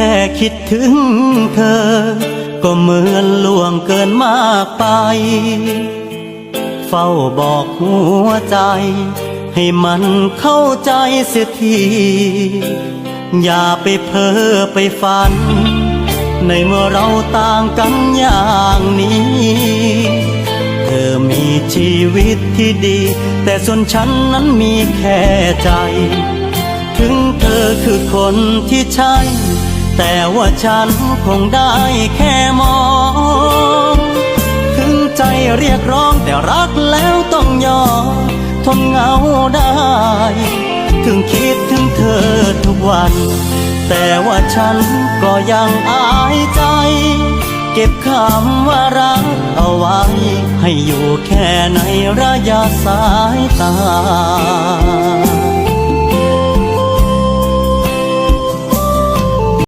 ค่คิดถึงเธอ ก็เหมือนล่วงเกินมากไป เฝ้าบอกหัวใจ ให้มันเข้าใจเสียที อย่าไปเพ้อไปฝัน ในเมื่อเราต่างกันอย่างนี้ เธอมีชีวิตที่ดี แต่ส่วนฉันนั้นมีแค่ใจ ถึงเธอคือคนที่ใช่ แต่ว่าฉันคงได้แค่มอง ถึงใจเรียกร้องแต่รักแล้วต้องยอมทนเหงาได้ ถึงคิดถึงเธอทุกวัน แต่ว่าฉันก็ยังอายใจ เก็บคำว่ารักเอาไว้ ให้อยู่แค่ในระยะสายตา